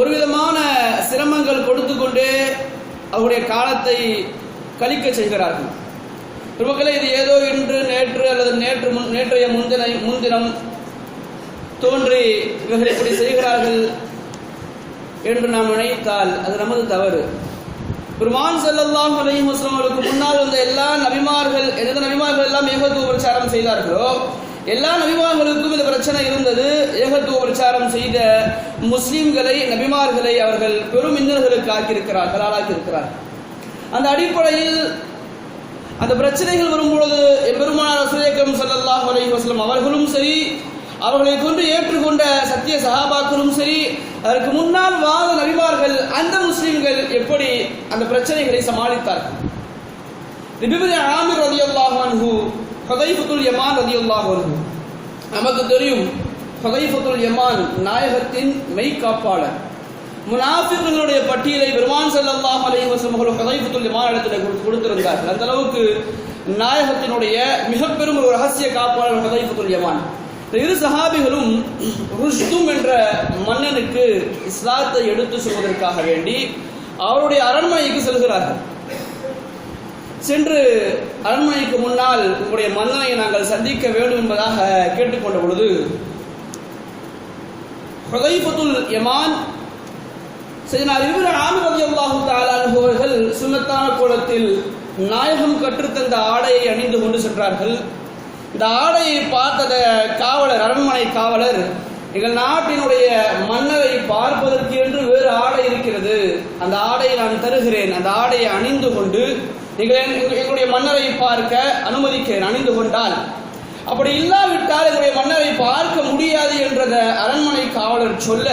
ஒரு விதமான சிரமங்கள் கொடுத்து கொண்டே அவருடைய காலத்தை கழிக்க செய்கிறார்கள். பிரபுக்களை இது ஏதோ இன்று நேற்று அல்லது நேற்று முன் நேற்றைய முன்தினை முன்தினம் தோன்றி இவர்கள் இப்படி செய்கிறார்கள் என்று நாம் நினைத்தால் அது நமது தவறு. பெருமான் செல்லல்லாம் அலையும் அவர்களுக்கு முன்னால் வந்த எல்லா நபிமார்கள் எந்த நபிமார்கள் எல்லாம் ஏகத்துவ பிரச்சாரம் செய்தார்களோ எல்லா நபிமார்களுக்கும் இந்த பிரச்சனை இருந்தது. ஏகத்துவ பிரச்சாரம் செய்த முஸ்லிம்களை நபிமார்களை அவர்கள் பெரும் இன்னல்களுக்கு ஆக்கியிருக்கிறார்கள் ஆளாக்கியிருக்கிறார்கள் அந்த அடிப்படையில் அந்த பிரச்சனைகள் வரும்பொழுது பெருமானார் ரசூலேக்கம் ஸல்லல்லாஹு அலைஹி வஸல்லம் அவர்களும் சரி அவர்களை கொண்டு ஏற்றுக்கொண்ட சத்திய சகாபாக்களும் சரி அதற்கு முன்னால் வாத நபிமார்கள் அந்த முஸ்லிம்கள் எப்படி அந்த பிரச்சனைகளை சமாளித்தார்கள்? ஆமிர் ரதி அன்ஹு ஹதைஃபுத்துல் யமான் ரலியல்லாஹு வரும் நமக்கு தெரியும் ஹதைஃபுத்துல் யமான் நாயகத்தின் மெய்காப்பாளர் முனாஃபிகளுடைய பட்டியலை பெருமான் ஸல்லல்லாஹு அலைஹி வஸல்லம் அவர்கள் ஹதைஃபத்துல் யமான் இடத்துல கொடுத்து- அந்த அளவுக்கு நாயகத்தினுடைய மிக பெரும் ஒரு ரகசிய காப்பாளர் ஹதைஃபுத்துல் யமான். இரு சஹாபிகளும் ருஷ்தும் என்ற மன்னனுக்கு இஸ்லாத்தை எடுத்து சொல்வதற்காக வேண்டி அவருடைய அரண்மனைக்கு செல்கிறார்கள். சென்று அரண்மனைக்கு முன்னால் உங்களுடைய மன்னனை நாங்கள் சந்திக்க வேண்டும் என்பதாக கேட்டுக்கொண்ட பொழுது ஹுதைஃபத்துல் யமான் செய்தனா இவர ஆண்மதி அல்லாஹு தஆலா அவர்கள் கோலத்தில் நாயகம் கற்றுத்தந்த ஆடையை அணிந்து கொண்டு சென்றார்கள். இந்த ஆடையை பார்த்தத காவலர் அரண்மனை காவலர் எங்கள் நாட்டினுடைய மன்னரை பார்ப்பதற்கு என்று வேறு ஆடை இருக்கிறது. அந்த ஆடையை நான் தருகிறேன். அந்த ஆடையை அணிந்து கொண்டு நீங்கள் எங்களுடைய மன்னரை பார்க்க அனுமதிக்கிறேன். அணிந்து கொண்டால். அப்படி இல்லாவிட்டால் எங்களுடைய மன்னரை பார்க்க முடியாது என்றத அரண்மனை காவலர் சொல்ல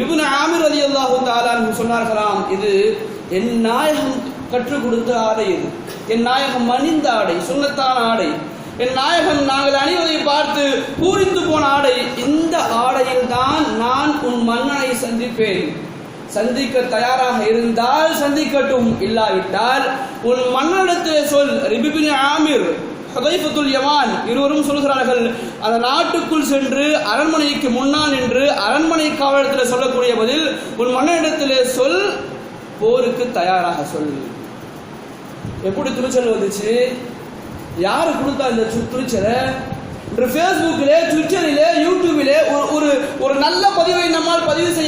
இப்னு ஆமிர் அலி அல்லாஹு சொன்னார்களாம் இது என் நாயகம் கற்றுக் கொடுத்த ஆடை இது. என் நாயகம் அணிந்த ஆடை சுன்னத்தான ஆடை. என் நாயகம் நாங்கள் அணிவதை பார்த்து பூரித்து போன ஆடை. இந்த ஆடையில் தான் நான் உன் மன்னனை சந்திப்பேன். சந்திக்க தயாராக இருந்தால் சந்திக்கட்டும் இல்லாவிட்டால் உன் மன்னனிடத்திலே சொல் ரிபிபின் ஆமிர் ஹதைஃபத்துல் யமான். இருவரும் சொல்கிறார்கள் அந்த நாட்டுக்குள் சென்று அரண்மனைக்கு முன்னால் நின்று அரண்மனை காவலத்தில் சொல்லக்கூடிய பதில் உன் மன்னனிடத்திலே சொல் போருக்கு தயாராக சொல். எப்படி துணிச்சல் வந்துச்சு? யாரு கொடுத்தா இந்த துணிச்சலை? இன்று ஃபேஸ்புக்கிலே ட்விட்டரிலே யூடியூபிலே ஒரு ஒரு நல்ல பதிவை நம்மால் பதிவு செய்ய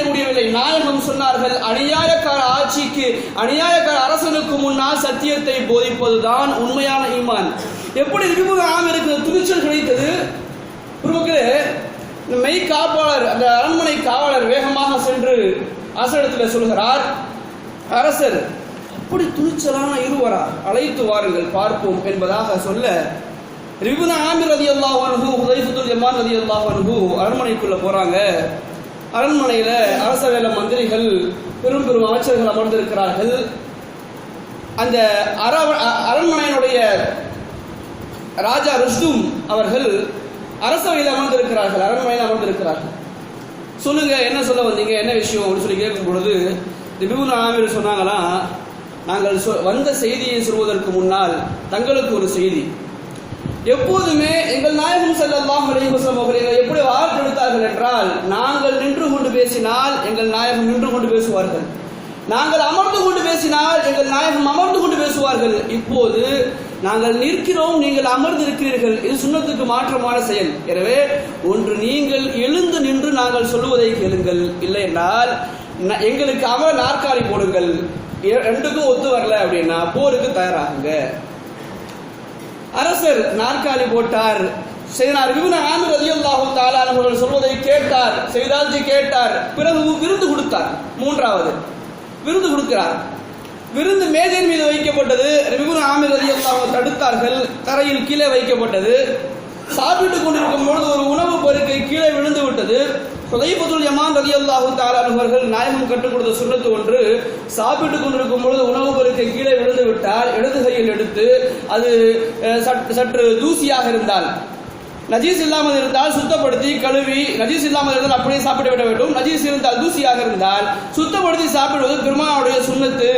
நாயகம் சொன்னார்கள் அநியாயக்கார ஆட்சிக்கு அநியாயக்கார அரசனுக்கு முன்னால் சத்தியத்தை போதிப்பதுதான் உண்மையான ஈமான். எப்படி விபுக ஆமிற்கு துணிச்சல் கிடைத்தது. குருமக்களே இந்த மெய் காப்பாளர் அந்த அரண்மனை காவலர் வேகமாக சென்று அரசனிடத்தில் சொல்கிறார் அரசர் அப்படி துணிச்சலான இருவரா? அழைத்து வாருங்கள் பார்ப்போம் என்பதாக சொல்ல ரிபுன ஆமிர் ரதி அல்லாஹ் அனுகு உதைஃபுல் யமான் ரதி அல்லாஹ் அனுகு அரண்மனைக்குள்ள போறாங்க. அரண்மனையில அரச வேல மந்திரிகள் பெரும் பெரும் அமைச்சர்கள் அமர்ந்திருக்கிறார்கள். அந்த அர அரண்மனையினுடைய ராஜா ருஷ்தும் அவர்கள் அரசவையில் அமர்ந்திருக்கிறார்கள் அரண்மனையில் அமர்ந்திருக்கிறார்கள். சொல்லுங்க என்ன சொல்ல வந்தீங்க என்ன விஷயம் அப்படின்னு சொல்லி கேட்கும் பொழுது திபுன் ஆமீர் சொன்னாங்களாம் நாங்கள் சொ- வந்த செய்தியை சொல்வதற்கு முன்னால் தங்களுக்கு ஒரு செய்தி. எப்போதுமே எங்கள் நாயகம் ஸல்லல்லாஹு அலைஹி வஸல்லம் அவர்கள் எங்களை என்றால் நாங்கள் நின்று கொண்டு பேசினால் எங்கள் நாயகம் நின்று கொண்டு பேசுவார்கள். நாங்கள் அமர்ந்து கொண்டு பேசினால் எங்கள் நாயகம் அமர்ந்து கொண்டு பேசுவார்கள். இப்போது நாங்கள் நிற்கிறோம் நீங்கள் அமர்ந்து இருக்கிறீர்கள் இது சுண்ணத்துக்கு மாற்றமான செயல். எனவே ஒன்று நீங்கள் எழுந்து நின்று நாங்கள் சொல்லுவதை கேளுங்கள். இல்லை என்றால் எங்களுக்கு அமர நாற்காலி போடுங்கள். ரெண்டுக்கும் ஒத்து வரல அப்படின்னா போருக்கு தயாராகுங்க. அரசர் நாற்காலி போட்டார். செய்தார். விபுன ஆமிர் ரலியல்லாஹு அவர்கள் சொல்வதை கேட்டார். செய்தால்ஜி கேட்டார். பிறகு விருந்து கொடுத்தார். மூன்றாவது விருந்து கொடுக்கிறார். விருந்து மேஜையின் மீது வைக்கப்பட்டது. விபுன ஆமிர் ரலியல்லாஹு தடுத்தார்கள். தரையில் கீழே வைக்கப்பட்டது. சாப்பிட்டுக் கொண்டிருக்கும் பொழுது ஒரு உணவு பருக்கை கீழே விழுந்து விட்டது. ஹுதைபத்துல் யமான் ரலியல்லாஹு அல்லாஹு அவர்கள் நாயகம் கற்றுக் கொடுத்த சுண்ணத்து ஒன்று சாப்பிட்டுக் கொண்டிருக்கும் பொழுது உணவு பருக்கை கீழே விழுந்து விட்டால் இடது கையில் எடுத்து அது சற்று- சற்று தூசியாக இருந்தால் நஜீஸ் இல்லாமல் இருந்தால் சுத்தப்படுத்தி கழுவி நஜீஸ் இல்லாமல் இருந்தால் அப்படியே சாப்பிட்டு விட வேண்டும். நஜீஸ் இருந்தால் தூசியாக இருந்தால் சுத்தப்படுத்தி சாப்பிடுவது பெருமானுடைய சுண்ணத்து.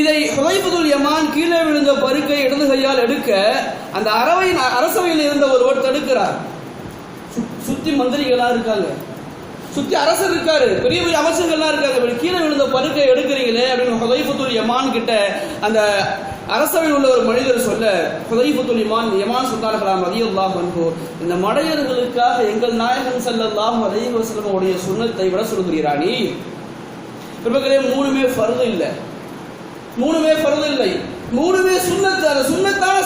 இதை ஹுதைபுல் யமான் கீழே விழுந்த பருக்கை இடது கையால் எடுக்க அந்த அரவையின் அரசவையில் இருந்த ஒருவர் தடுக்கிறார். சுத்தி மந்திரிகளா இருக்காங்க. சுத்தி அரசர் இருக்காரு. பெரிய பெரிய அமைச்சர்கள்லாம் இருக்காங்க. இப்படி கீழே விழுந்த பருக்கை எடுக்கிறீங்களே அப்படின்னு ஹுதைஃபத்துல் யமான் கிட்ட அந்த அரசவையில் உள்ள ஒரு மனிதர் சொல்ல ஹுதைஃபத்துல் யமான் யமான் சொன்னார்களாம் அதியுல்லாஹ் அன்பு இந்த மடையர்களுக்காக எங்கள் நாயகன் ஸல்லல்லாஹு அலைஹி வஸல்லம் உடைய விட சொல்கிறீரா நீ? பெருமக்களே மூணுமே ஃபர்து இல்லை. மூணுமே ஃபர்து இல்லை. மூணுமே சுன்னத்து அந்த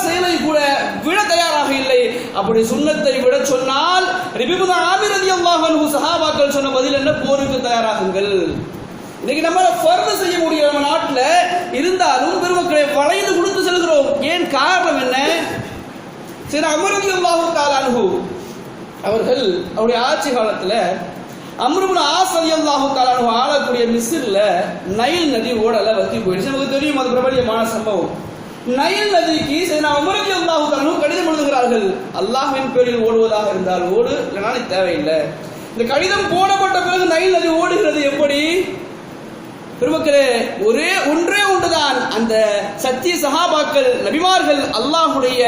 செயலை கூட விட தயாராக இல்லை. அப்படி சுண்ணத்தை விட சொன்னால் ரிபிபுதா ஆமிர் ரலியல்லாஹு அன்ஹு சஹாபாக்கள் சொன்ன பதில் என்ன? போருக்கு தயாராகுங்கள். இன்னைக்கு நம்மள ஃபர்து செய்ய முடியும் நம்ம நாட்டில் இருந்தாலும் பெருமக்களை வளைந்து கொடுத்து செல்கிறோம். ஏன் காரணம் என்ன? சரி அமரதி அல்லாஹு தஆலா அவர்கள் அவருடைய ஆட்சி காலத்தில் அம்ருபுன் ஆஸ் ரலியல்லாஹு தஆலா ஆளக்கூடிய மிஸ்ர்ல நைல் நதி ஓடல வத்தி போயிடுச்சு. நமக்கு தெரியும் அது பிரபலியமான சம்பவம். நயல் நதிக்கு சரி அமர் ரலியல்லாஹு தஆலா கடிதம் எழுதுகிறார்கள். அல்லாஹ்வின் பேரில் ஓடுவதாக இருந்தால் ஓடு இல்லைனா தேவையில்லை. இந்த கடிதம் போடப்பட்ட பிறகு நைல் நதி ஓடுகிறது எப்படி? பெருமக்களே ஒரே ஒன்றே ஒன்றுதான். அந்த சத்திய சஹாபாக்கள் நபிமார்கள் அல்லாஹுடைய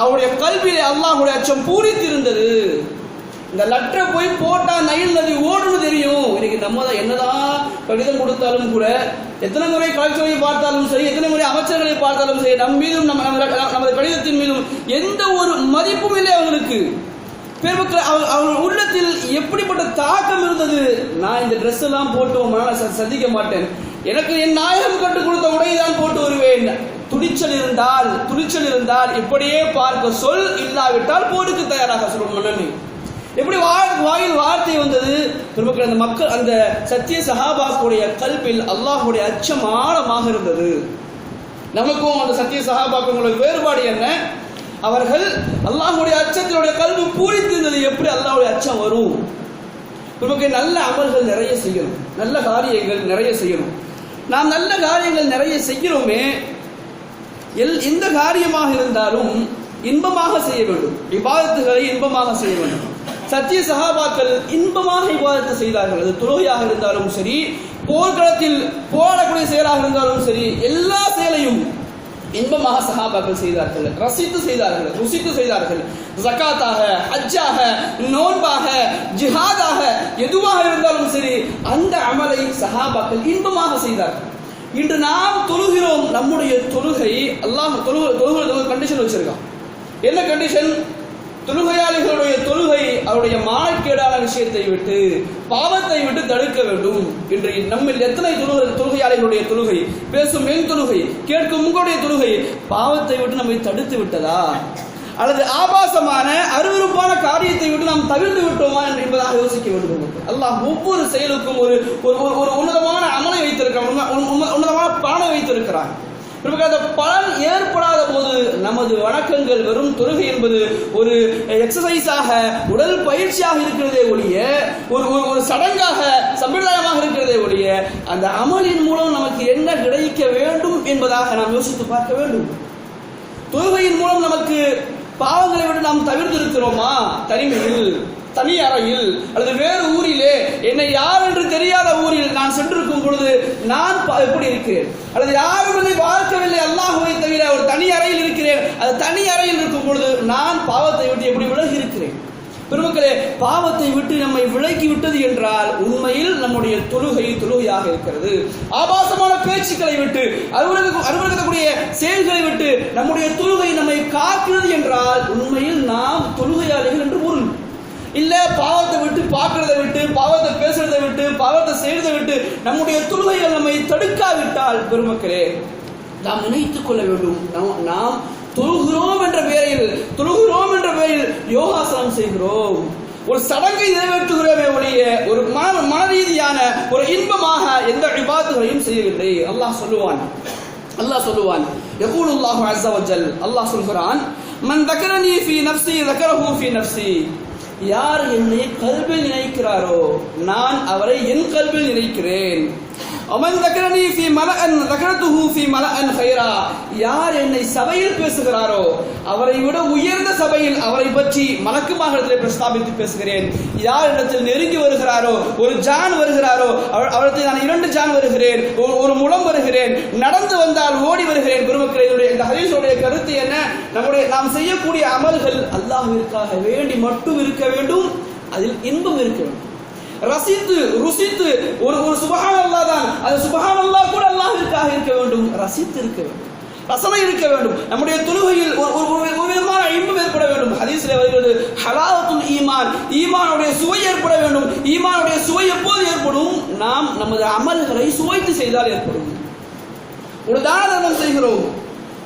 அவருடைய கல்வியிலே அல்லாஹுடைய அச்சம் பூரித்திருந்தது. இந்த லெட்டரை போய் போட்டா நைல் நதி ஓடுன்னு தெரியும். இன்னைக்கு நம்ம தான் என்னதான் கடிதம் கொடுத்தாலும் கூட எத்தனை முறை கலெக்டரை பார்த்தாலும் சரி எத்தனை முறை அமைச்சர்களை பார்த்தாலும் சரி நம் மீதும் நம்ம நமது கடிதத்தின் மீதும் எந்த ஒரு மதிப்பும் இல்லை அவங்களுக்கு பெருமக்கள் அவங்க அவங்க உள்ளத்தில் எப்படிப்பட்ட தாக்கம் இருந்தது? நான் இந்த ட்ரெஸ் எல்லாம் போட்டு நான் சந்திக்க மாட்டேன். எனக்கு என் நாயகம் கட்டு கொடுத்த உடையை தான் போட்டு வருவேன். துணிச்சல் இருந்தால் துணிச்சல் இருந்தால் இப்படியே பார்க்க சொல். இல்லாவிட்டால் போருக்கு தயாராக சொல்லும் மன்னன். எப்படி வாயில் வார்த்தை வந்தது? பெருமக்கள் அந்த மக்கள் அந்த சத்திய சஹாபாக்குடைய கல்பில் அல்லாஹுடைய அச்சம் ஆழமாக இருந்தது. நமக்கும் அந்த சத்திய சகாபாக்களுடைய வேறுபாடு என்ன? அவர்கள் அல்லாஹுடைய அச்சத்தினுடைய கல்வி பூரித்திருந்தது. எப்படி அல்லாஹுடைய அச்சம் வரும்? பெருமக்கள் நல்ல அமல்கள் நிறைய செய்யணும். நல்ல காரியங்கள் நிறைய செய்யணும். நாம் நல்ல காரியங்கள் நிறைய செய்கிறோமே எல் எந்த காரியமாக இருந்தாலும் இன்பமாக செய்ய வேண்டும். விவாதத்துகளை இன்பமாக செய்ய வேண்டும். சத்திய சகாபாக்கள் இன்பமாக விவாதத்தை செய்தார்கள். அது துரோகியாக இருந்தாலும் சரி போர்க்களத்தில் போராடக்கூடிய செயலாக இருந்தாலும் சரி எல்லா செயலையும் இன்பமாக சஹாபாக்கள் செய்தார்கள். ரசித்து செய்தார்கள் ருசித்து செய்தார்கள். ஜக்காத்தாக ஹஜ்ஜாக நோன்பாக ஜிஹாதாக எதுவாக இருந்தாலும் சரி அந்த அமலை சஹாபாக்கள் இன்பமாக செய்தார்கள். இன்று நாம் தொழுகிறோம் நம்முடைய தொழுகை அல்லாஹ் தொழுகை தொழுகை கண்டிஷன் வச்சிருக்கான். என்ன கண்டிஷன் தொழுகையாளிகளுடைய தொழுகை அவருடைய மானக்கேடான விஷயத்தை விட்டு பாவத்தை விட்டு தடுக்க வேண்டும் என்று நம்மில் எத்தனை தொழுகை தொழுகையாளிகளுடைய தொழுகை பேசும் என் தொழுகை கேட்கும் உங்களுடைய தொழுகை பாவத்தை விட்டு நம்மை தடுத்து விட்டதா? அல்லது ஆபாசமான அருவருப்பான காரியத்தை விட்டு நாம் தவிர்த்து விட்டோமா என்பதாக யோசிக்க வேண்டும் அல்லாஹ் ஒவ்வொரு செயலுக்கும் ஒரு ஒரு ஒரு- ஒரு உன்னதமான அமலை வைத்திருக்கிறான். உன்னதமான பானை வைத்திருக்கிறான். நமக்கு அந்த பலன் ஏற்படாத போது நமது வணக்கங்கள் வெறும் தொழுகை என்பது ஒரு எக்ஸசைஸாக உடல் பயிற்சியாக இருக்கிறதே ஒழிய ஒரு ஒரு ஒரு சடங்காக சம்பிரதாயமாக இருக்கிறதே ஒழிய அந்த அமலின் மூலம் நமக்கு என்ன கிடைக்க வேண்டும் என்பதாக நாம் யோசித்து பார்க்க வேண்டும். தொழுகையின் மூலம் நமக்கு பாவங்களை விட நாம் தவிர்த்து இருக்கிறோமா தனிமையில். தனி அறையில் அல்லது வேறு ஊரிலே என்னை யார் என்று தெரியாத ஊரில் நான் சென்றிருக்கும் பொழுது நான் எப்படி இருக்கிறேன்? அல்லது யாரும் என்னை பார்க்கவில்லை அல்லாஹுவை தவிர ஒரு தனி அறையில் இருக்கிறேன். அது தனி அறையில் இருக்கும் பொழுது நான் பாவத்தை விட்டு எப்படி விலகி இருக்கிறேன் பெருமக்களே பாவத்தை விட்டு நம்மை விலக்கி விட்டது என்றால் உண்மையில் நம்முடைய தொழுகை தொழுகையாக இருக்கிறது. ஆபாசமான பேச்சுக்களை விட்டு அலுவலக அலுவலகக்கூடிய செயல்களை விட்டு நம்முடைய தொழுகை நம்மை காக்கிறது என்றால் உண்மையில் நாம் தொழுகையாளிகள் என்று பொருள். இல்ல பாவத்தை விட்டு பார்க்கறதை விட்டு பாவத்தை பேசுறதை விட்டு பாவத்தை செய்யறதை விட்டு நம்முடைய தொழுகைகள் நம்மை தடுக்காவிட்டால் பெருமக்களே நாம் நினைத்துக் கொள்ள வேண்டும் நாம் நாம் தொழுகிறோம் என்ற பெயரில் தொழுகிறோம் என்ற பெயரில் யோகாசனம் செய்கிறோம் ஒரு சடங்கை நிறைவேற்றுகிறோமே ஒழிய ஒரு மன மன ரீதியான ஒரு இன்பமாக எந்த விவாதங்களையும் செய்யவில்லை அல்லாஹ் சொல்லுவான் அல்லாஹ் சொல்லுவான் يقول الله عز وجل அல்லாஹ் சொல்கிறான் من ذكرني في نفسي ذكره في نفسي யார் என்னை கல்வியில் நினைக்கிறாரோ நான் அவரை என் கல்வியில் நினைக்கிறேன். அமன் தக்கரணி ஃபி மலஅன் தக்கரத்துஹு ஃபி மலஅன் ஹைரா யார் என்னை சபையில் பேசுகிறாரோ அவரை விட உயர்ந்த சபையில் அவரை பற்றி மலக்குமாகத்திலே பிரஸ்தாபித்து பேசுகிறேன். யார் இடத்தில் நெருங்கி வருகிறாரோ ஒரு ஜான் வருகிறாரோ அவர் அவரத்தில் நான் இரண்டு ஜான் வருகிறேன் ஒரு- ஒரு வருகிறேன் நடந்து வந்தால் ஓடி வருகிறேன். குருமக்களே இதனுடைய இந்த ஹதீஸுடைய கருத்து என்ன? நம்முடைய நாம் செய்யக்கூடிய அமல்கள் அல்லாஹிற்காக வேண்டி மட்டும் இருக்க வேண்டும் அதில் இன்பம் இருக்க வேண்டும். ரசித்து ருசித்து ஒரு ஒரு சுபஹான் அல்லா தான் அது சுபஹான் அல்லா கூட அல்லாஹிற்காக இருக்க வேண்டும். ரசித்து இருக்க வேண்டும். ரசனை இருக்க வேண்டும். நம்முடைய தொழுகையில் ஒரு ஒரு- விதமான இன்பம் ஏற்பட வேண்டும். ஹதீஸ்ல வருகிறது ஹலாவத்துல் ஈமான். ஈமானுடைய சுவை ஏற்பட வேண்டும். ஈமானுடைய சுவை எப்போது ஏற்படும்? நாம் நமது அமல்களை சுவைத்து செய்தால் ஏற்படும். ஒரு தான தர்மம் செய்கிறோம்.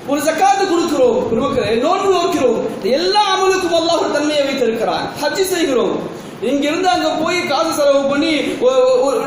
ஒரு சக்காத்து கொடுக்கிறோம். பெருமக்களே நோன்பு நோக்கிறோம் எல்லா அமலுக்கும் அல்லாஹ் ஒரு தன்மையை வைத்திருக்கிறான். ஹஜ்ஜி செய்கிறோம். இங்கிருந்து அங்க போய் காசு செலவு பண்ணி ஒரு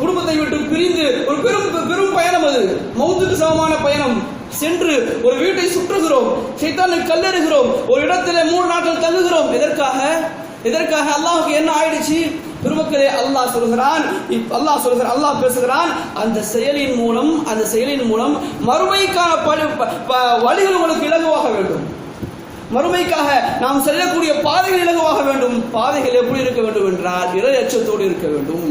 குடும்பத்தை விட்டு பிரிந்து ஒரு பெரும் பெரும் பயணம் அது. மௌத்துக்கு சமமான பயணம். சென்று ஒரு வீட்டை சுற்றுகிறோம். சைத்தானை கல்லெறுகிறோம். ஒரு இடத்துல மூணு நாட்கள் தங்குகிறோம். எதற்காக? எதற்காக? அல்லாஹுக்கு என்ன ஆயிடுச்சு? பெருமக்களே அல்லாஹ் சொல்கிறான். இப்- அல்லாஹ் சொல்கிறான். அல்லாஹ் பேசுகிறான். அந்த செயலின் மூலம் அந்த செயலின் மூலம் மறுமைக்கான ப- ப- வழிகள் உங்களுக்கு இலகுவாக வேண்டும். மறுமைக்காக நாம் செல்லக்கூடிய பாதைகள் இலகுவாக வேண்டும். பாதைகள் எப்படி இருக்க வேண்டும் என்றால் இறை அச்சத்தோடு இருக்க வேண்டும்.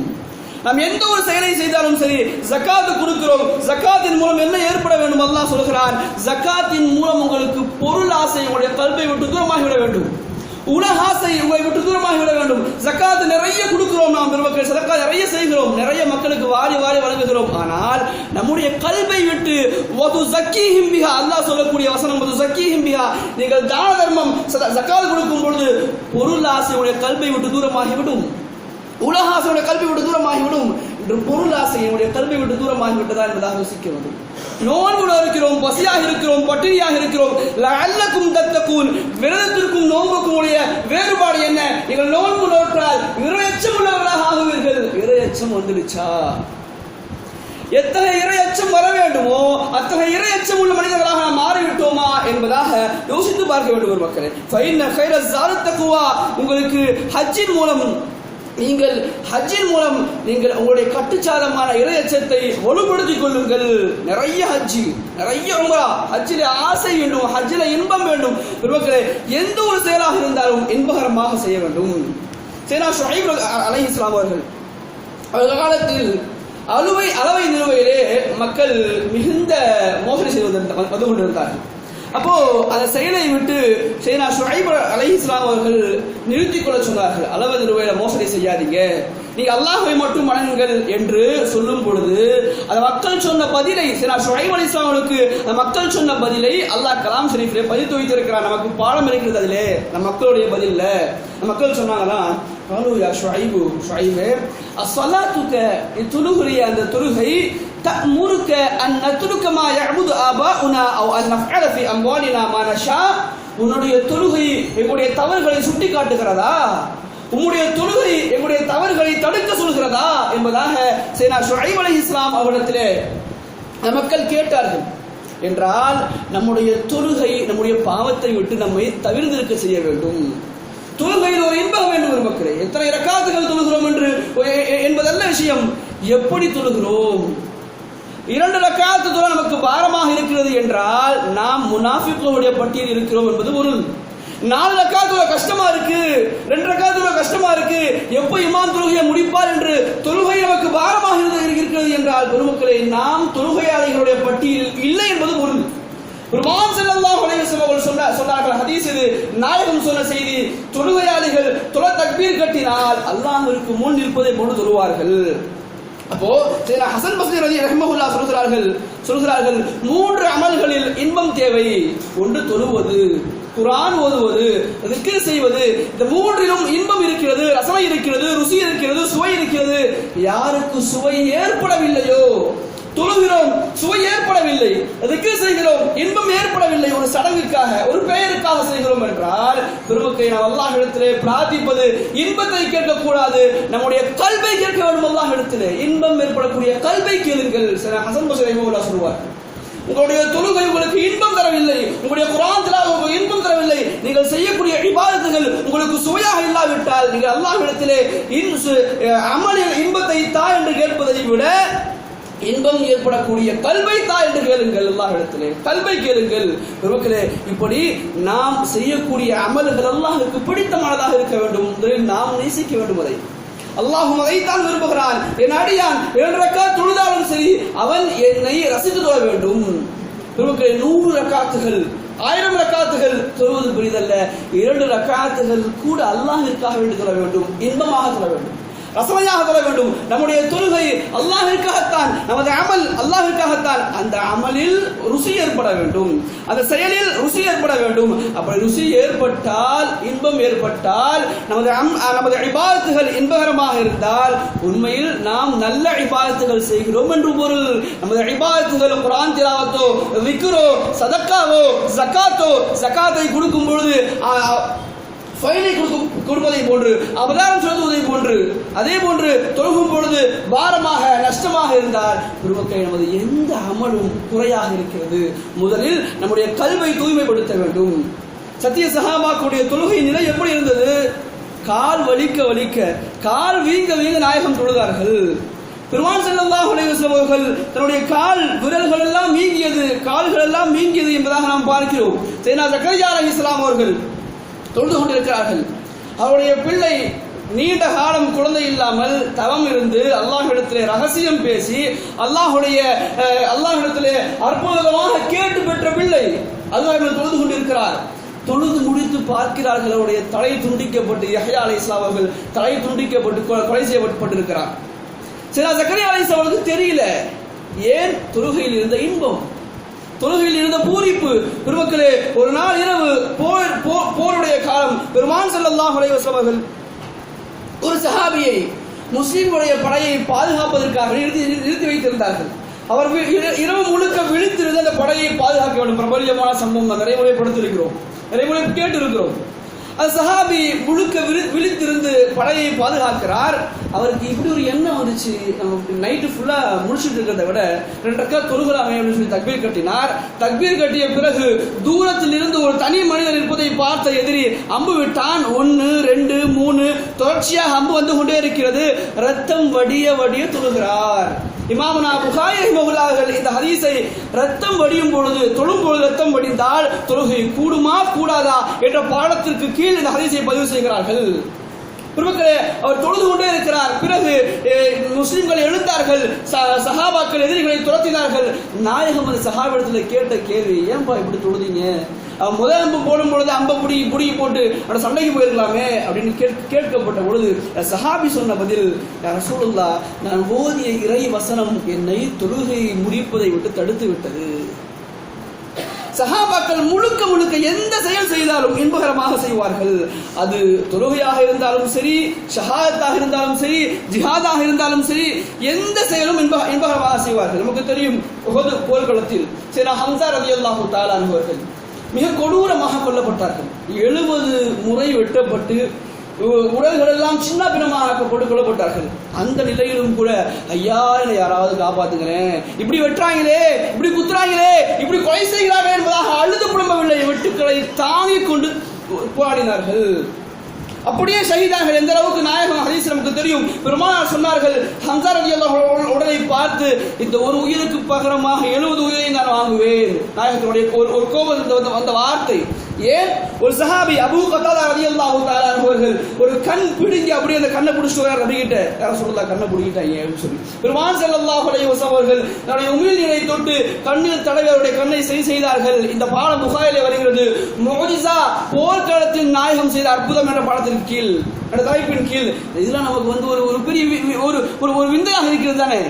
நாம் எந்த ஒரு செயலை செய்தாலும் சரி ஜக்காத்து கொடுக்கிறோம். ஜக்காத்தின் மூலம் என்ன ஏற்பட வேண்டும்? அல்லாஹ் சொல்கிறான் ஜக்காத்தின் மூலம் உங்களுக்கு பொருள் ஆசை உங்களுடைய கல்வை விட்டு தூரமாகிவிட வேண்டும். உலக ஆசை உங்களை விட்டு தூரமாகிவிட வேண்டும். ஜக்காத்து நிறைய கொடுக்கிறோம் நாம் பெருமக்கள் சதக்கா நிறைய செய்கிறோம். நிறைய மக்களுக்கு வாரி வாரி வழங்குகிறோம். ஆனால் நம்முடைய கல்வை விட்டு ஒது ஜக்கி ஹிம்பிகா அல்லாஹ் சொல்லக்கூடிய வசனம் ஒது ஜக்கி ஹிம்பிகா நீங்கள் தான தர்மம் சத- கொடுக்கும் பொழுது பொருள் ஆசையுடைய கல்வை விட்டு தூரமாகிவிடும் உலக ஆசையுடைய கல்வி விட்டு தூரமாகிவிடும் என்று பொருள் ஆசையுடைய கல்வி விட்டு தூரமாகிவிட்டதா என்பதாக யோசிக்க வேண்டும் நோன்புல இருக்கிறோம் பசியாக இருக்கிறோம் பட்டினியாக இருக்கிறோம் அல்லக்கும் தத்தக்கூன் விரதத்திற்கும் நோன்புக்கும் உடைய வேறுபாடு என்ன? நீங்கள் நோன்பு நோற்றால் இரையச்சம் உள்ளவர்களாக ஆகுவீர்கள். இரையச்சம் வந்துடுச்சா? எத்தகைய இறையச்சம் வர வேண்டுமோ அத்தகைய இரையச்சம் உள்ள மனிதர்களாக நாம் மாறிவிட்டோமா என்பதாக யோசித்து பார்க்க வேண்டும் ஒரு மக்களே. உங்களுக்கு ஹஜ்ஜின் மூலம் நீங்கள் ஹஜ்ஜின் மூலம் நீங்கள் உங்களுடைய கட்டுச்சாதமான இறையச்சத்தை வலுப்படுத்திக் கொள்ளுங்கள். நிறைய ஹஜ்ஜி நிறைய உங்களா ஹஜ்ஜில ஆசை வேண்டும் ஹஜ்ஜில இன்பம் வேண்டும். பெருமக்களே எந்த ஒரு செயலாக இருந்தாலும் இன்பகரமாக செய்ய வேண்டும். சேனா ஷுஐப் அலை இஸ்லாம் அவர்கள் அவர்கள் காலத்தில் அலுவை அளவை நிறுவையிலே மக்கள் மிகுந்த மோசடி செய்வது வந்து கொண்டிருந்தார்கள். அப்போ அந்த செயலை விட்டு சைனா ஷுஐப் அலை இஸ்லாம் அவர்கள் நிறுத்திக் கொள்ள சொன்னார்கள். அளவது ரூபாயில மோசடி செய்யாதீங்க. நீ அல்லாஹை மட்டும் வணங்குங்கள் என்று சொல்லும் பொழுது அந்த மக்கள் சொன்ன பதிலை சைனா ஷுஐப் அலி இஸ்லாமனுக்கு அந்த மக்கள் சொன்ன பதிலை அல்லாஹ் கலாம் ஷரீஃபிலே பதித்து வைத்திருக்கிறார் நமக்கு பாடம் இருக்கிறது அதிலே. நம் மக்களுடைய பதில்ல. அந்த மக்கள் சொன்னாங்கன்னா قالوا يا شعيب شعيب الصلاتك தொழுகிறிய அந்த தொழுகை تأمرك أن نترك ما يعبد آباؤنا أو أن نفعل في أموالنا ما نشاء உன்னுடைய தொழுகை எங்களுடைய தவறுகளை சுட்டி காட்டுகிறதா உம்முடைய தொழுகை எங்களுடைய தவறுகளை தடுக்க சொல்கிறதா என்பதாக சேனா ஷுஐப் அலைஹிஸ் இஸ்லாம் அவரிடத்திலே அந்த மக்கள் கேட்டார்கள் என்றால் நம்முடைய தொழுகை நம்முடைய பாவத்தை விட்டு நம்மை தவிர்ந்திருக்க செய்ய வேண்டும் தொழுகையில் ஒரு இன்பம் வேண்டும் ஒரு மக்களே. எத்தனை ரக்காத்துகள் தொழுகிறோம் என்று என்பதல்ல விஷயம். எப்படி தொழுகிறோம்? இரண்டு ரக்காத்து தொழ நமக்கு பாரமாக இருக்கிறது என்றால் நாம் முனாஃபிக்களுடைய பட்டியல் இருக்கிறோம் என்பது ஒரு நாலு ரக்காத்துல கஷ்டமா இருக்கு. ரெண்டு ரக்காத்துல கஷ்டமா இருக்கு. எப்போ இமாம் தொழுகையை முடிப்பார் என்று தொழுகை நமக்கு பாரமாக இருந்து- இருக்கிறது என்றால் பெருமக்களே நாம் தொழுகையாளிகளுடைய பட்டியலில் இல்லை என்பது பொருள். பெருமான் ஸல்லல்லாஹு அலைஹி வஸல்லம் அவர்கள் சொன்ன சொன்னார்கள். ஹதீஸ் இது. நாயகம் சொன்ன செய்தி. தொழுகையாளிகள் தொழ தக்பீர் கட்டினால் அல்லாஹ்விற்கு முன் நிற்பதை போன்று தொழுவார்கள். அப்போ சரி ஹசன் பஸ்ரி ரதி ரஹ்மஹுல்லா சொல்கிறார்கள். சொல்கிறார்கள் மூன்று அமல்களில் இன்பம் தேவை. ஒன்று தொழுவது குரான் ஓதுவது ذிக்ர் செய்வது. இந்த மூன்றிலும் இன்பம் இருக்கிறது ரசனை இருக்கிறது ருசி இருக்கிறது சுவை இருக்கிறது. யாருக்கு சுவை ஏற்படவில்லையோ தொழுகிறோம் சுவை ஏற்படவில்லை. அதுக்கு செய்கிறோம் இன்பம் ஏற்படவில்லை. ஒரு சடங்குக்காக ஒரு பெயருக்காக செய்கிறோம் என்றால் பெருமக்கை நாம் அல்லாஹ் இடத்திலே பிரார்த்திப்பது இன்பத்தை கேட்கக்கூடாது. நம்முடைய கல்வை கேட்க வேண்டும் அல்லாஹ் இடத்திலே இன்பம் ஏற்படக்கூடிய கல்வை கேளுங்கள் சில ஹசன் பசரை சொல்வார். உங்களுடைய தொழுகை உங்களுக்கு இன்பம் தரவில்லை. உங்களுடைய குரான் உங்களுக்கு இன்பம் தரவில்லை. நீங்கள் செய்யக்கூடிய இபாதத்துகள் உங்களுக்கு சுவையாக இல்லாவிட்டால் நீங்கள் அல்லாஹ்விடத்திலே இன் சு- அமலில் இன்பத்தை தா என்று கேட்பதை விட இன்பம் ஏற்படக்கூடிய கல்வை தா என்று கேளுங்கள் அல்லாஹ்விடத்திலே கல்வை கேளுங்கள். பெருமக்களே இப்படி நாம் செய்யக்கூடிய அமல்கள் அல்லாஹ்வுக்கு பிடித்தமானதாக இருக்க வேண்டும். முதலில் நாம் நேசிக்க வேண்டும் அதை. அல்லாஹும் அதைத்தான் விரும்புகிறான். என் அடியான் ஏழு ரக்கா தொழுதாலும் சரி அவன் என்னை ரசித்து தொழ வேண்டும். பெருமக்களே நூறு ரக்காத்துகள் ஆயிரம் ரக்காத்துகள் தொழுவது புரிதல்ல. இரண்டு ரக்காத்துகள் கூட அல்லாஹிற்காக வேண்டி தொழ வேண்டும். இன்பமாக தொழ வேண்டும். ரசனையாக தொழ வேண்டும். நம்முடைய தொழுகை அல்லாஹிற்காகத்தான் நமது அமல் அல்லாஹிற்காகத்தான். அந்த அமலில் ருசி ஏற்பட வேண்டும். அந்த செயலில் ருசி ஏற்பட வேண்டும். அப்படி ருசி ஏற்பட்டால் இன்பம் ஏற்பட்டால் நமது அம்- நமது இபாதத்துகள் இன்பகரமாக இருந்தால் உண்மையில் நாம் நல்ல இபாதத்துகள் செய்கிறோம் என்று பொருள். நமது இபாதத்துகள் குரான் திலாவத்தோ விக்கிறோ சதக்காவோ ஜக்காத்தோ ஜக்காத்தை கொடுக்கும் பொழுது ஃபைனை கொடுக்கும் கொடுப்பதை போன்று அபதாரம் செலுத்துவதை போன்று அதே போன்று தொழுகும் பொழுது பாரமாக நஷ்டமாக இருந்தால் பெருமக்கள் நமது எந்த அமலும் குறையாக இருக்கிறது. முதலில் நம்முடைய கல்வை தூய்மைப்படுத்த வேண்டும். சத்திய சகாபாக்குடைய தொழுகை நிலை எப்படி இருந்தது? கால் வலிக்க வலிக்க கால் வீங்க வீங்க நாயகம் தொழுதார்கள். பெருமான் ஸல்லல்லாஹு அலைஹி அவர்கள் தன்னுடைய கால் விரல்கள் எல்லாம் மீங்கியது கால்கள் எல்லாம் மீங்கியது என்பதாக நாம் பார்க்கிறோம். சைனா ஜக்கரியா இஸ்லாம் அவர்கள் தொழுது கொண்டிருக்கிறார்கள். அவருடைய பிள்ளை நீண்ட காலம் குழந்தை இல்லாமல் தவம் இருந்து அல்லாஹிடத்திலே ரகசியம் பேசி அல்லாஹுடைய அல்லாஹிடத்திலே அற்புதமாக கேட்டு பெற்ற பிள்ளை அல்லாஹ் தொழுது கொண்டிருக்கிறார். தொழுது முடித்து பார்க்கிறார்கள். அவருடைய தலை துண்டிக்கப்பட்டு யஹயா அலைஹிஸ்ஸலாம் அவர்கள் தலை துண்டிக்கப்பட்டு கொ- கொலை செய்யப்பட்டிருக்கிறார் சரி சக்கரை அலைஹிஸ்ஸலாம் அவர்களுக்கு தெரியல. ஏன் தொழுகையில் இருந்த இன்பம்? தொழுகையில் இருந்த பூரிப்பு. பெருமக்களே ஒரு நாள் இரவு போர் போருடைய காலம். பெருமான் செல்லல்லாஹ் அலைஹி அவர்கள் ஒரு சஹாபியை முஸ்லீம்களுடைய படையை பாதுகாப்பதற்காக நிறுத்தி நிறுத்தி வைத்திருந்தார்கள். அவர் இரவு முழுக்க விழித்திருந்து அந்த படையை பாதுகாக்க வேண்டும். பிரபல்யமான சம்பவம் நாம் நிறைமுறைப்படுத்தியிருக்கிறோம் நிறைமுறை கேட்டு இருக்கிறோம் சஹாபி முழுக்க விழு விழித்திருந்து படையை பாதுகாக்கிறார். அவருக்கு இப்படி ஒரு எண்ணம் வந்துச்சு. நம்ம நைட்டு ஃபுல்லா முடிச்சுட்டு இருக்கிறத விட ரெண்டு ரக்கா தொழுகலாமே அப்படின்னு சொல்லி தக்பீர் கட்டினார். தக்பீர் கட்டிய பிறகு தூரத்தில் இருந்து ஒரு தனி மனிதர் இருப்பதை பார்த்த எதிரி அம்பு விட்டான். ஒன்னு ரெண்டு மூணு. தொடர்ச்சியாக அம்பு வந்து கொண்டே இருக்கிறது. ரத்தம் வடிய வடிய தொழுகிறார். இமாமனா புகாரி ரஹிமஹுல்லாஹர்கள் இந்த ஹதீஸை ரத்தம் வடியும் பொழுது தொழும் பொழுது ரத்தம் வடிந்தால் தொழுகை கூடுமா கூடாதா என்ற பாடத்திற்கு கீழ் இந்த ஹதீஸை பதிவு செய்கிறார்கள். பெருமக்களே அவர் தொழுது கொண்டே இருக்கிறார். பிறகு முஸ்லிம்கள் எழுந்தார்கள். ச- சஹாபாக்கள் எதிரிகளை துரத்தினார்கள். நாயகம் அந்த சஹாபிடத்தில் கேட்ட கேள்வி ஏன்பா இப்படி தொழுதீங்க? முதல் அம்பு போடும் பொழுது அம்பை புடி புடி போட்டு அவட சண்டைக்கு போயிருக்கலாமே அப்படின்னு கேட்- கேட்கப்பட்ட பொழுது சஹாபி சொன்ன பதில் ரசூலுல்லா நான் ஓதிய இறை வசனம் என்னை தொழுகையை முடிப்பதை விட்டு தடுத்து விட்டது. சஹாபாக்கள் முழுக்க முழுக்க எந்த செயல் செய்தாலும் இன்பகரமாக செய்வார்கள். அது தொழுகையாக இருந்தாலும் சரி ஷஹாதத்தாக இருந்தாலும் சரி ஜிஹாதாக இருந்தாலும் சரி எந்த செயலும் இன்ப இன்பகரமாக செய்வார்கள். நமக்கு தெரியும் போர்க்களத்தில் சில ஹம்சா ரதி அல்லாஹு அவர்கள் மிக கொடூரமாக கொல்லப்பட்டார்கள். எழுபது முறை வெட்டப்பட்டு உ- உடல்கள் எல்லாம் சின்ன பின்னமாக போட்டு கொல்லப்பட்டார்கள். அந்த நிலையிலும் கூட ஐயா என்னை யாராவது காப்பாத்துங்களேன். இப்படி வெட்டுறாங்களே இப்படி குத்துறாங்களே இப்படி கொலை செய்கிறார்கள் என்பதாக அழுது புலம்பவில்லை. வெட்டுக்களை தாங்கிக் கொண்டு போராடினார்கள். அப்படியே ஷஹீதார்கள் எந்த அளவுக்கு நாயகம் ஹதீஸ் நமக்கு தெரியும். பெருமானார் சொன்னார்கள் ஹம்சா ரலியல்லாஹு உடலை பார்த்து இந்த ஒரு உயிருக்கு பகரமாக எழுபது உயிரை நான் வாங்குவேன். நாயகத்தினுடைய ஒரு ஒரு கோபத்தில் வந்த வார்த்தை. ஏன்? ஒரு சஹாபி அபூ கத்தாதா ரதி அல்லாஹு அன்ஹு அவர்கள் ஒரு கண் பிடுங்கி அப்படியே அந்த கண்ணை பிடிச்சிட்டு வர நபிகிட்ட யார சொல்லலாம் கண்ணை பிடிக்கிட்டாங்க அப்படின்னு சொல்லி. பெருமான் செல்லல்லாஹ் அலைஹி வஸல்லம் அவர்கள் தன்னுடைய உமிழ் நீரை தொட்டு கண்ணில் தடவி அவருடைய கண்ணை சரி செய்தார்கள். இந்த பாடம் புகாயிலே வருகிறது. மோஜிசா போர்க்களத்தின் நாயகம் செய்த அற்புதம் என்ற பாடத்தின் கீழ் என்ற தலைப்பின் கீழ். இதெல்லாம் நமக்கு வந்து ஒரு ஒரு பெரிய வி- ஒரு ஒரு ஒரு விந்தையாக இருக்கிறது தானே?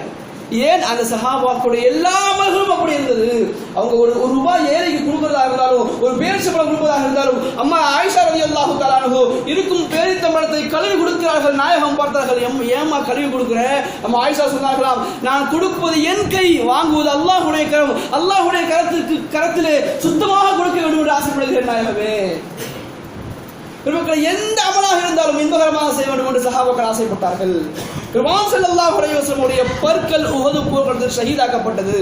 ஏன் அந்த சஹாபாக்களுடைய எல்லா மகளும் அப்படி இருந்தது? அவங்க ஒரு ஒரு ரூபாய் ஏழைக்கு கொடுக்கறதா இருந்தாலும் ஒரு பேரிச்சம்பளம் கொடுப்பதாக இருந்தாலும் அம்மா ஆயிஷா ரவி அல்லாஹு தலானு இருக்கும் மரத்தை கழுவி கொடுக்கிறார்கள் நாயகம் பார்த்தார்கள் எம் ஏமா கழுவி கொடுக்குறேன் அம்மா ஆயிஷா சொன்னார்களாம் நான் கொடுப்பது என் கை வாங்குவது அல்லாஹுடைய கரம். அல்லாஹுடைய கரத்துக்கு கரத்திலே சுத்தமாக கொடுக்க வேண்டும் என்று ஆசைப்படுகிறேன் நாயகமே. பெருமக்களை எந்த அமலாக இருந்தாலும் இன்பகரமாக செய்ய வேண்டும் என்று சஹாபாக்கள் ஆசைப்பட்டார்கள். பெருமான் ஸல்லல்லாஹு அலைஹி உடைய பற்கள் உகது போர்கள் ஷஹீதாக்கப்பட்டது.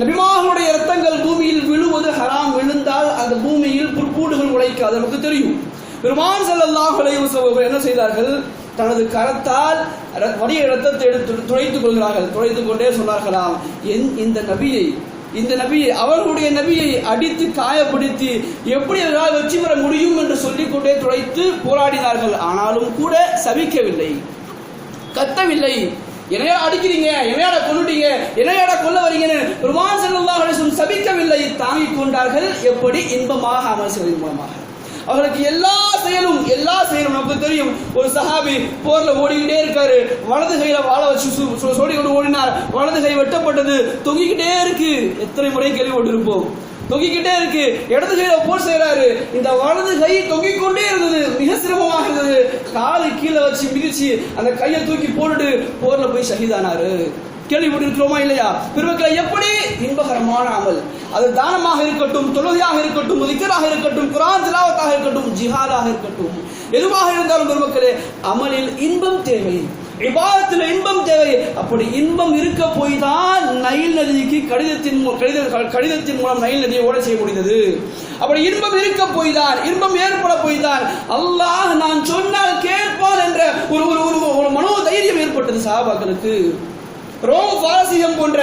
நபிமாகனுடைய ரத்தங்கள் பூமியில் விழுவது ஹராம் விழுந்தால் அந்த பூமியில் புற்கூடுகள் உழைக்காது நமக்கு தெரியும். பெருமான் ஸல்லல்லாஹு அலைஹி என்ன செய்தார்கள்? தனது கரத்தால் வடிய ரத்தத்தை எடுத்து துடைத்துக் கொள்கிறார்கள். துடைத்துக் கொண்டே சொன்னார்களாம் என் இந்த நபியை இந்த நபியை அவர்களுடைய நபியை அடித்து காயப்படுத்தி எப்படி அவர்களால் வெற்றி பெற முடியும் என்று சொல்லிக் கொண்டே துடைத்து போராடினார்கள். ஆனாலும் கூட சபிக்கவில்லை. கத்தவில்லை. என்னையா அடிக்கிறீங்க? என்னையாட கொண்டுட்டீங்க என்னையாட கொல்ல வரீங்கன்னு பெருமான் ஸல்லல்லாஹு சபிக்கவில்லை. தாங்கிக் கொண்டார்கள். எப்படி? இன்பமாக அமல் செய்வதன் மூலமாக. அவர்களுக்கு எல்லா செயலும் எல்லா செயலும் நமக்கு தெரியும். ஒரு சஹாபி போர்ல ஓடிக்கிட்டே இருக்காரு. வலது கையில வாழ வச்சு சு- சு- சோடி கொண்டு ஓடினார். வலது கை வெட்டப்பட்டது. தொங்கிக்கிட்டே இருக்கு. எத்தனை முறை கேள்விப்பட்டிருப்போம் தொங்கிக்கிட்டே இருக்கு. இடது கையில போர் செய்யறாரு இந்த வலது கை தொங்கிக் கொண்டே இருந்தது. மிக சிரமமாக இருந்தது. காலை கீழே வச்சு மிதிச்சு அந்த கையை தூக்கி போட்டுட்டு போர்ல போய் ஷஹீதானாரு. கேள்விப்பட்டிருக்கிறோமா இல்லையா? பெருமக்களை எப்படி? இன்பகரமான அமல். அது தானமாக இருக்கட்டும் தொழுகையாக இருக்கட்டும் திக்கராக இருக்கட்டும் குரான் திலாவத்தாக இருக்கட்டும் ஜிஹாதாக இருக்கட்டும். எதுவாக இருந்தாலும் பெருமக்களே அமலில் இன்பம் தேவை. விவாதத்தில் இன்பம் தேவை. அப்படி இன்பம் இருக்க போய் தான் நைல் நதிக்கு கடிதத்தின் கடித கடிதத்தின் மூலம் நைல் நதியை ஓட செய்ய முடிந்தது. அப்படி இன்பம் இருக்க போய் தான் இன்பம் ஏற்பட போய் தான் அல்லாஹ் நான் சொன்னால் கேட்பான் என்ற ஒரு ஒரு ஒரு மனோ தைரியம் ஏற்பட்டது சஹாபாக்களுக்கு. ரோம் பாரசீகம் போன்ற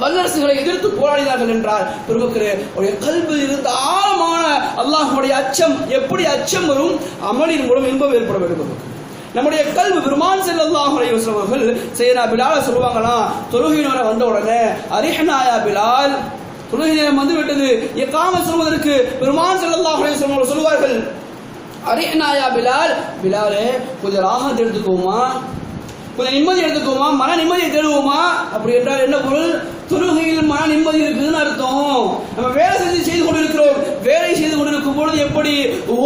வல்லரசுகளை எதிர்த்து போராடினார்கள் என்றால் பெருமக்களே உடைய கல்வியில் இருந்த ஆழமான அல்லாஹுடைய அச்சம் எப்படி அச்சம் வரும்? அமலின் மூலம் இன்பம் ஏற்பட வேண்டும். நம்முடைய கல்வி பெருமான் செல்லல்லாஹு அவர்கள் செய்யனா பிலால சொல்லுவாங்களாம் தொழுகை நேரம் வந்த உடனே அரிஹனாயா பிலால். தொழுகை நேரம் வந்து விட்டது. எக்காம சொல்வதற்கு பெருமான் செல்லல்லாஹு அவர்கள் சொல்லுவார்கள் அரிஹனாயா பிலால். பிலாலே கொஞ்சம் ராகம் எடுத்துக்கோமா? கொஞ்சம் நிம்மதி எடுத்துக்குவோமா மன நிம்மதியை தேடுவோமா? அப்படி என்றால் என்ன பொருள்? தொழுகையில் மன நிம்மதி இருக்குதுன்னு அர்த்தம். நம்ம வேலை செஞ்சு செய்து கொண்டிருக்கிறோம். வேலை செய்து கொண்டிருக்கும் பொழுது எப்படி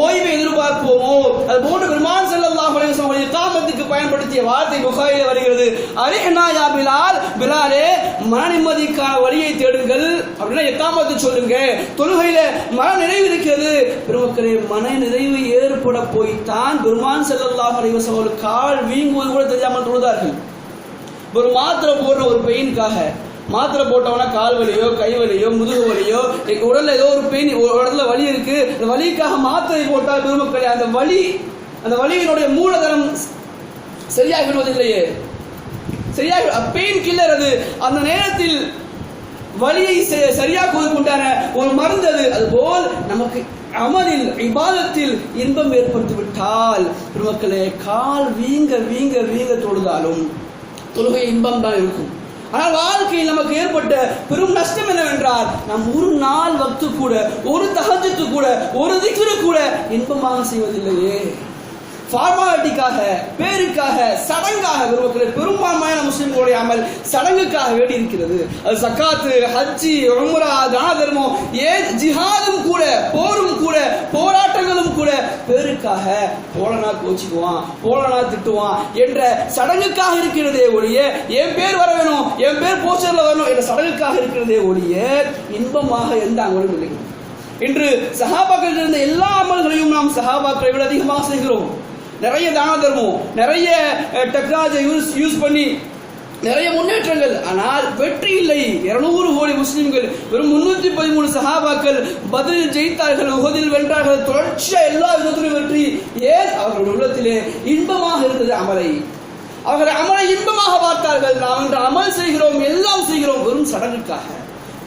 ஓய்வை எதிர்பார்ப்போமோ அது போன்று பெருமான் செல்லல்லாஹு அலைஹி தாமத்துக்கு பயன்படுத்திய வார்த்தை புகாரில் வருகிறது. அரிஹனா யா பிலால் பிலாலே மன நிம்மதிக்கான வழியை தேடுங்கள் அப்படின்னா எத்தாமத்து சொல்லுங்க. தொழுகையில மன நிறைவு இருக்கிறது. பெருமக்களே மன நிறைவு ஏற்பட போய்த்தான் பெருமான் செல்லல்லாஹு அலைஹி வஸல்லம் கால் வீங்குவது கூட தெரியாமல் தொழுதார்கள். ஒரு மாத்திரை போடுற ஒரு பெயினுக்காக மாத்திரை போட்டவனா கால் வலியோ கை வலியோ முதுகு வலியோ எங்க உடல்ல ஏதோ ஒரு பெயின் ஒரு இடத்துல வலி இருக்கு. அந்த வலிக்காக மாத்திரை போட்டால் பெருமக்களே அந்த வலி அந்த வலியினுடைய மூலதனம் சரியாகி விடுவதில்லையே சரியாக பெயின் கில்லர் அது. அந்த நேரத்தில் வலியை செ- சரியாக்குவதற்குண்டான ஒரு மருந்து அது. அதுபோல் நமக்கு அமலில் இபாதத்தில் இன்பம் ஏற்படுத்தி விட்டால் பெருமக்களே கால் வீங்க வீங்க வீங்க தொழுதாலும் தொழுகை இன்பம் தான் இருக்கும். ஆனால் வாழ்க்கையில் நமக்கு ஏற்பட்ட பெரும் நஷ்டம் என்னவென்றால் நாம் ஒரு நாள் வக்து கூட ஒரு தகஜத்து கூட ஒரு திக்ரு கூட இன்பமாக செய்வதில்லையே. ஃபார்மாலிட்டிக்காக பேருக்காக சடங்காக விரும்பக்கூடிய பெரும்பான்மையான முஸ்லிம்களுடைய அமல் சடங்குக்காக வேண்டி இருக்கிறது அது சக்காத்து ஹஜ்ஜி உம்ரா தான தர்மம் ஏ ஜிஹாதும் கூட போரும் கூட போராட்டங்களும் கூட பேருக்காக போலனா கோச்சிக்குவான் போலனா திட்டுவான் என்ற சடங்குக்காக இருக்கிறதே ஒழிய என் பேர் வர வேணும் என் பேர் போஸ்டர்ல வரணும் என்ற சடங்குக்காக இருக்கிறதே ஒழிய இன்பமாக எந்த அமலும் இல்லை. இன்று சகாபாக்கள் இருந்த எல்லா அமல்களையும் நாம் சஹாபாக்களை விட அதிகமாக செய்கிறோம். நிறைய தான தர்மம் நிறைய டெக்னாலஜி யூஸ் யூஸ் பண்ணி நிறைய முன்னேற்றங்கள். ஆனால் வெற்றி இல்லை. இருநூறு கோடி முஸ்லிம்கள் வெறும் முன்னூத்தி பதிமூணு சஹாபாக்கள் பதில் ஜெயித்தார்கள் உகதில் வென்றார்கள். தொடர்ச்சியா எல்லா விதத்திலும் வெற்றி. ஏன்? அவர்கள் உள்ளத்திலே இன்பமாக இருந்தது அமலை. அவர்கள் அமலை இன்பமாக பார்த்தார்கள். நாம் இன்று அமல் செய்கிறோம் எல்லாம் செய்கிறோம் வெறும் சடங்குக்காக.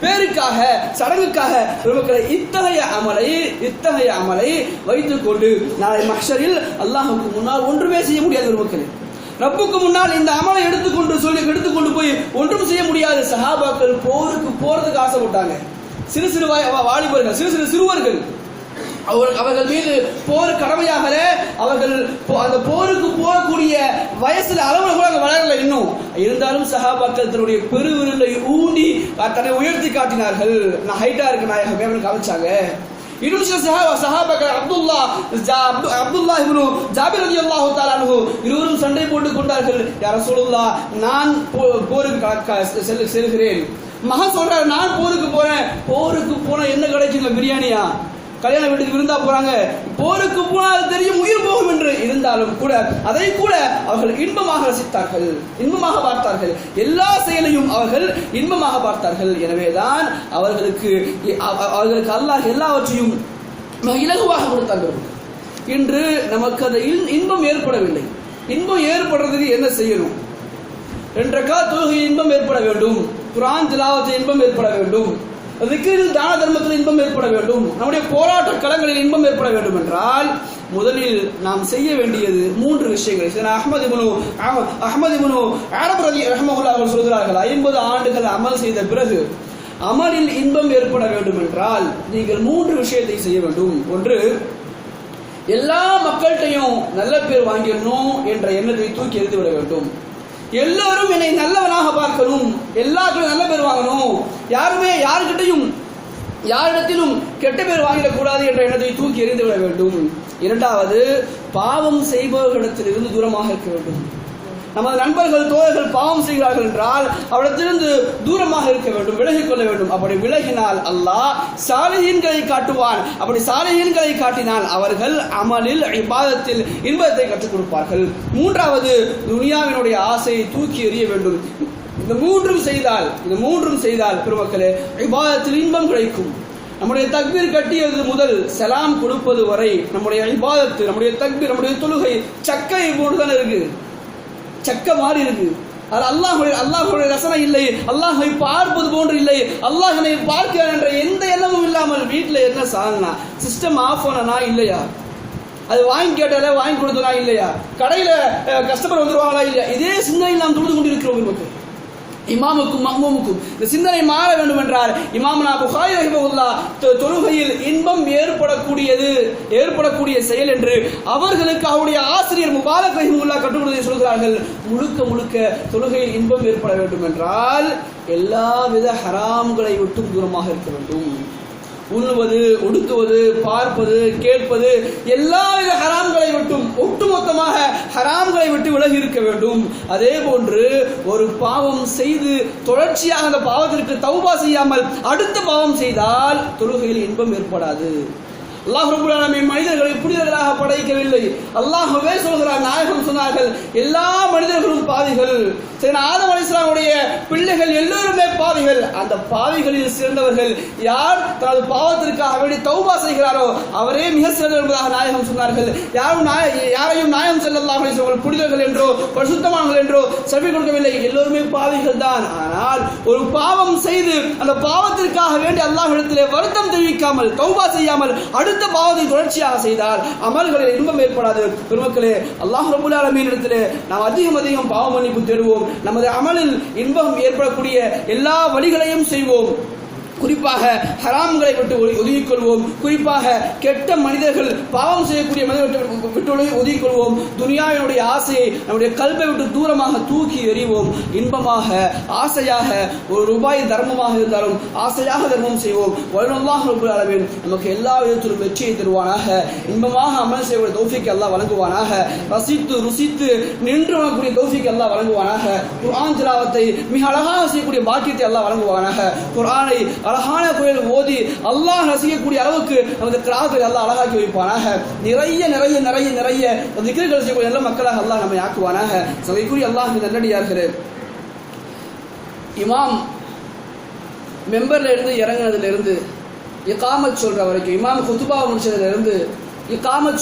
பேருக்காக சடங்குக்காக பெருமக்களை இத்தகைய அமலை இத்தகைய அமலை வைத்துக் கொண்டு நாளை மக்ஷரில் அல்லாஹுக்கு முன்னால் ஒன்றுமே செய்ய முடியாது பெருமக்களே ரப்புக்கு முன்னால் இந்த அமலை எடுத்துக்கொண்டு சொல்லி எடுத்துக்கொண்டு போய் ஒன்றும் செய்ய முடியாது சஹாபாக்கள் போருக்கு போறதுக்கு ஆசைப்பட்டாங்க. சிறு சிறு வா- வாலிபர்கள் சிறு சிறு சிறுவர்கள். அவர் அவர்கள் மீது போர் கடமையாக அவர்கள் போ- அந்த போருக்கு போகக்கூடிய வயசுல அளவுல கூட அங்க வளரல இன்னும். இருந்தாலும் சகாபாக்கள் தன்னுடைய பெருவிரலை ஊண்டி தன்னை உயர்த்தி காட்டினார்கள். நான் ஹைட்டா இருக்கு நான் வேவன் காமிச்சாங்க இன்னும் சில சஹாபா சஹாபாக்கள் அப்துல்லா ஜா- அப்து- அப்துல்லா இப்னு ஜாபிர் ரலியல்லாஹு தஆலா அன்ஹு இருவரும் சண்டை போட்டுக் கொண்டார்கள். யார சொல்லுல்லா நான் போ- போருக்கு க- க- செல்லு- செல்கிறேன். மகன் சொல்றாரு நான் போருக்கு போறேன். போருக்கு போனா என்ன கிடைக்குங்க பிரியாணியா? கல்யாண வீட்டுக்கு விருந்தா போறாங்க. போருக்கு போனால் தெரியும் உயிர் போகும் என்று இருந்தாலும் கூட அதை கூட அவர்கள் இன்பமாக ரசித்தார்கள். இன்பமாக பார்த்தார்கள். எல்லா செயலையும் அவர்கள் இன்பமாக பார்த்தார்கள். எனவேதான் அவர்களுக்கு அவர்களுக்கு அல்லாஹ் எல்லாவற்றையும் இலகுவாக கொடுத்தார்கள். இன்று நமக்கு அந்த இன்- இன்பம் ஏற்படவில்லை. இன்பம் ஏற்படுறதுக்கு என்ன செய்யணும்? ரெண்டரைக்கா தொழுகை இன்பம் ஏற்பட வேண்டும். குரான் திலாவத்தில் இன்பம் ஏற்பட வேண்டும். திக்கிரில் தான தர்மத்தில் இன்பம் ஏற்பட வேண்டும். நம்முடைய போராட்ட களங்களில் இன்பம் ஏற்பட வேண்டும் என்றால் முதலில் நாம் செய்ய வேண்டியது மூன்று விஷயங்கள். சரி, அஹ்மது இப்னு அஹ்- அஹ்மது இப்னு அரப் ரதி ரஹ்மஹுல்லாஹ் அவர்கள் சொல்கிறார்கள் ஐம்பது ஆண்டுகள் அமல் செய்த பிறகு அமலில் இன்பம் ஏற்பட வேண்டும் என்றால் நீங்கள் மூன்று விஷயத்தை செய்ய வேண்டும். ஒன்று எல்லா மக்கள்கிட்டையும் நல்ல பேர் வாங்கிடணும் என்ற எண்ணத்தை தூக்கி எறிந்து விட வேண்டும். எல்லோரும் என்னை நல்லவனாக பார்க்கணும். எல்லாருக்கும் நல்ல பேர் வாங்கணும். யாருமே யாருக்கிட்டையும் யாரிடத்திலும் கெட்ட பேர் வாங்கிடக்கூடாது என்ற எண்ணத்தை தூக்கி எறிந்து விட வேண்டும். இரண்டாவது பாவம் செய்பவர்களிடத்திலிருந்து தூரமாக இருக்க வேண்டும். நமது நண்பர்கள் தோழர்கள் பாவம் செய்கிறார்கள் என்றால் அவரிடத்திலிருந்து தூரமாக இருக்க வேண்டும் விலகிக் கொள்ள வேண்டும். அப்படி விலகினால் அல்லாஹ் சாலையின்களை காட்டுவான். அப்படி சாலையின்களை காட்டினால் அவர்கள் அமலில் இபாதத்தில் இன்பத்தை கற்றுக் கொடுப்பார்கள். மூன்றாவது துனியாவினுடைய ஆசையை தூக்கி எறிய வேண்டும். இந்த மூன்றும் செய்தால் இந்த மூன்றும் செய்தால் பெருமக்களே இபாதத்தில் இன்பம் கிடைக்கும். நம்முடைய தக்பீர் கட்டியது முதல் செலாம் கொடுப்பது வரை நம்முடைய இபாதத்து நம்முடைய தக்பீர் நம்முடைய தொழுகை சக்கை போட்டுதான் இருக்கு. சக்க மாறி இருக்கு. அது அல்லாஹுடைய அல்லாஹுடைய ரசனை இல்லை. அல்லாஹை பார்ப்பது போன்று இல்லை. அல்லாஹனை பார்க்கிறார் என்ற எந்த எண்ணமும் இல்லாமல் வீட்டில் என்ன சாங்கனா சிஸ்டம் ஆஃப் பண்ணனா இல்லையா? அது வாங்கி கேட்டாலே வாங்கி கொடுத்தனா இல்லையா? கடையில் கஸ்டமர் வந்துருவாங்களா இல்லையா? இதே சிந்தனையில் நாம் தொழுது கொண்டிருக்கிறோம் நமக்கு இமாமுக்கும் மஹ்மூமுக்கும் இந்த சிந்தனை மாற வேண்டும் என்றால் இமாமனா புகாரி ரஹிமஹுல்லா தொழுகையில் இன்பம் ஏற்படக்கூடியது ஏற்படக்கூடிய செயல் என்று அவர்களுக்கு அவருடைய ஆசிரியர் முபாலக் ரஹிமுல்லா கற்றுக் கொடுத்ததை சொல்கிறார்கள். முழுக்க முழுக்க தொழுகையில் இன்பம் ஏற்பட வேண்டும் என்றால் எல்லாவித ஹராம்களை விட்டும் தூரமாக இருக்க வேண்டும். உண்ணுவது உடுத்துவது பார்ப்பது கேட்பது எல்லாவித ஹராம்களை விட்டும் ஒட்டுமொத்தமாக ஹராம்களை விட்டு விலகி இருக்க வேண்டும். அதே போன்று ஒரு பாவம் செய்து தொடர்ச்சியாக அந்த பாவத்திற்கு தௌபா செய்யாமல் அடுத்த பாவம் செய்தால் தொழுகையில் இன்பம் ஏற்படாது. அல்லாஹ் ரபுல் மனிதர்களை புனிதர்களாக படைக்கவில்லை. அல்லாஹ்வே சொல்கிறார் நாயகம் சொன்னார்கள் எல்லா மனிதர்களும் பாவிகள். சரி ஆதம் அலிஸ்லாமுடைய பிள்ளைகள் எல்லோருமே பாவிகள். அந்த பாவிகளில் சிறந்தவர்கள் யார் தனது பாவத்திற்காக வேண்டி தௌபா செய்கிறாரோ அவரே மிக சிறந்தவர் என்பதாக நாயகம் சொன்னார்கள். யாரும் நாய- யாரையும் நாயகம் செல்லல்லாஹ் அலிஸ்லாமல் புனிதர்கள் என்றோ பரிசுத்தமானவர்கள் என்றோ செவி கொடுக்கவில்லை. எல்லோருமே பாவிகள் தான். ஆனால் ஒரு பாவம் செய்து அந்த பாவத்திற்காக வேண்டி அல்லாஹ்விடத்திலே வருத்தம் தெரிவிக்காமல் தௌபா செய்யாமல் அடுத்த பாவத்தை தொடர்ச்சியாக செய்தால் அமல்களில் இன்பம் ஏற்படாது. பெருமக்களே அல்லாஹ் ரபுல் ஆலமீன் நாம் அதிகம் அதிகம் பாவ மன்னிப்பு தேடுவோம். நமது அமலில் இன்பம் ஏற்படக்கூடிய எல்லா வழிகளையும் செய்வோம். குறிப்பாக ஹராம்களை விட்டு ஒதுங்கிக் கொள்வோம் குறிப்பாக கெட்ட மனிதர்கள் பாவம் செய்யக்கூடிய மனிதர்கள் விட்டு ஒதுங்கிக் கொள்வோம் துனியாவினுடைய ஆசையை நம்முடைய கல்வை விட்டு தூரமாக தூக்கி எறிவோம். இன்பமாக ஆசையாக ஒரு ரூபாய் தர்மமாக இருந்தாலும் ஆசையாக தர்மம் செய்வோம். வலுவல்லாக அளவில் நமக்கு எல்லா விதத்திலும் வெற்றியை தருவானாக. இன்பமாக அமல் செய்யக்கூடிய தௌஃபிக் எல்லாம் வழங்குவானாக. ரசித்து ருசித்து நின்று வணங்கக்கூடிய தௌஃபிக் எல்லாம் வழங்குவானாக. குரான் திலாவத்தை மிக அழகாக செய்யக்கூடிய பாக்கியத்தை எல்லாம் வழங்குவானாக. குரானை அழகான குரல் ஓதி அல்லாஹ் ரசிக்கக்கூடிய அளவுக்கு நமது கிராத்தை அல்லாஹ் அழகாக்கி வைப்பானாக. நிறைய நிறைய நிறைய நிறைய திக்ர்கள் செய்யக்கூடிய நல்ல மக்களாக அல்லாஹ் நம்மை ஆக்குவானாக. சகைக்குரிய அல்லாஹ் நல்லடியார்களே இமாம் மெம்பர்ல இருந்து இறங்குனதுல இருந்து சொல்ற வரைக்கும் இமாம் குத்துபா முடிச்சதுல இருந்து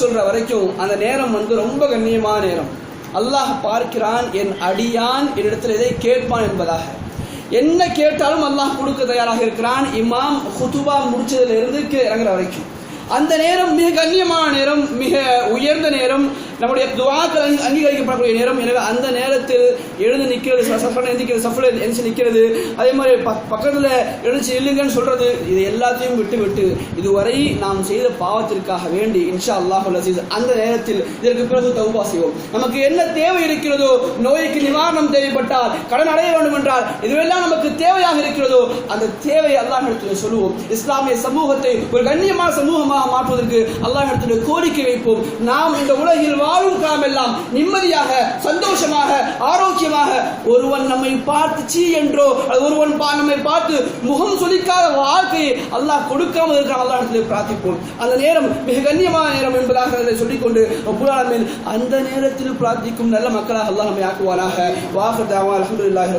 சொல்ற வரைக்கும் அந்த நேரம் வந்து ரொம்ப கண்ணியமான நேரம். அல்லாஹ் பார்க்கிறான் என் அடியான் என்னிடத்தில் எதை கேட்பான் என்பதாக. என்ன கேட்டாலும் அல்லாஹ் கொடுக்க தயாராக இருக்கிறான். இமாம் ஹுதுபா முடிச்சதுல இருந்து இறங்குற வரைக்கும். அந்த நேரம் மிக கண்ணியமான நேரம் மிக உயர்ந்த நேரம் நம்முடைய துவாக்கள் அங்கீகரிக்கப்படக்கூடிய நேரம். எனவே அந்த நேரத்தில் எழுந்து நிற்கிறது சஃபர் எந்திக்கிறது சஃபர் எந்திச்சு நிற்கிறது அதே மாதிரி பக் பக்கத்தில் எழுந்து இல்லைங்கன்னு சொல்றது இது எல்லாத்தையும் விட்டு விட்டு இதுவரை நாம் செய்த பாவத்திற்காக வேண்டி இன்ஷா அல்லாஹ் அசீஸ் அந்த நேரத்தில் இதற்கு பிறகு தௌபா செய்வோம். நமக்கு என்ன தேவை இருக்கிறதோ நோய்க்கு நிவாரணம் தேவைப்பட்டால் கடன் அடைய வேண்டும் என்றால் இதுவெல்லாம் நமக்கு தேவையாக இருக்கிறதோ அந்த தேவையை அல்லாஹ் இடத்துல சொல்லுவோம். இஸ்லாமிய சமூகத்தை ஒரு கண்ணியமான சமூகமாக மாற்றுவதற்கு அல்லாஹ் இடத்துல கோரிக்கை வைப்போம். நாம் இந்த உலகில் வாழும் காலமெல்லாம் நிம்மதியாக சந்தோஷமாக ஆரோக்கியமாக ஒருவன் நம்மை பார்த்து சீ என்றோ ஒருவன் பா- நம்மை பார்த்து முகம் சொலிக்காத வாழ்க்கையை அல்லாஹ் கொடுக்காமல் இருக்கான் அல்லாஹ் இடத்துல பிரார்த்திப்போம். அந்த நேரம் மிக கண்ணியமான நேரம் என்பதாக அதை சொல்லிக்கொண்டு ரப்புல் அந்த நேரத்தில் பிரார்த்திக்கும் நல்ல மக்களாக அல்லாஹ் நம்மை ஆக்குவானாக. வாஹர் தாவா அல்ஹம்துலில்லாஹி